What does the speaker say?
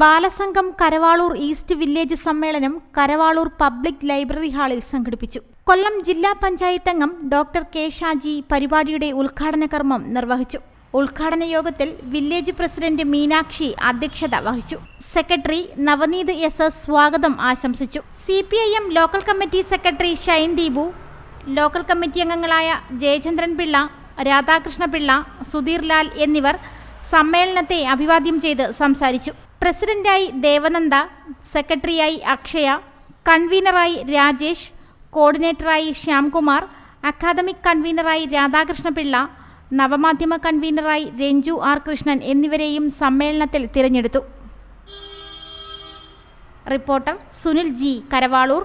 Balasangham Karavaloor east village സമ്മേളനം Karavaloor public library ഹാളിൽ സംഘടിപ്പിച്ചു. കൊല്ലം ജില്ലാ പഞ്ചായത്ത് അംഗം ഡോക്ടർ കെ ഷാജി പരിപാടിയുടെ ഉദ്ഘാടന കർമ്മം നിർവഹിച്ചു. ഉദ്ഘാടന യോഗത്തിൽ വില്ലേജ് പ്രസിഡന്റ് മീനാക്ഷി അധ്യക്ഷത വഹിച്ചു. സെക്രട്ടറി നവനീത് എസ് സ്വാഗതം ആശംസിച്ചു. C local committee secretary Shine Deepu local committee അംഗങ്ങളായ ജയചന്ദ്രൻ പിള്ള രാധാകൃഷ്ണ പിള്ള സുധീർ ലാൽ എന്നിവർ സമ്മേളനത്തെ അഭിവാദ്യം ചെയ്ത് സംസാരിച്ചു. പ്രസിഡന്റായി ദേവനന്ദ സെക്രട്ടറിയായി അക്ഷയ കൺവീനറായി രാജേഷ് കോർഡിനേറ്ററായി ശ്യാംകുമാർ അക്കാദമിക് കൺവീനറായി രാധാകൃഷ്ണപിള്ള നവമാധ്യമ കൺവീനറായി രഞ്ജു ആർ കൃഷ്ണൻ എന്നിവരെയും സമ്മേളനത്തിൽ തിരഞ്ഞെടുത്തു. Reporter Sunil G Karavaloor.